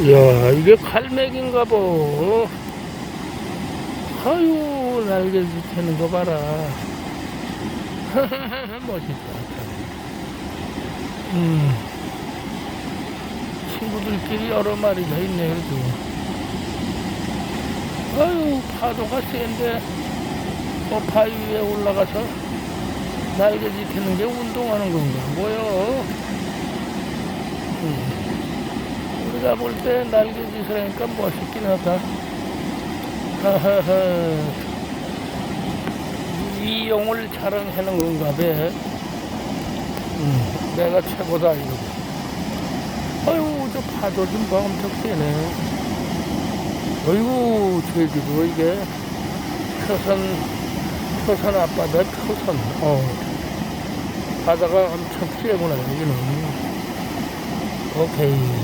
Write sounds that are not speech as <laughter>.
이야, 이게 칼맥인가 보. 아유, 날개 지치는 거 봐라. <laughs> 멋있다. 참. 음. 친구들끼리 여러 마리 더 있네, 그래도. 아유, 파도가 센데, 뭐 바위 위에 올라가서 날개 지피는 게 운동하는 건가, 뭐요? 음. 우리가 볼 때 날개짓을 하니까 멋있긴 하다. 이용을 촬영하는 건가 봐. 음, 내가 최고다, 이러고. 아유, 저 파도 좀 봐, 엄청 세네. 어이구, 제주도 이게 표선, 표선 앞바다 표선. 어. 바다가 엄청 세구나, 여기는. 오케이.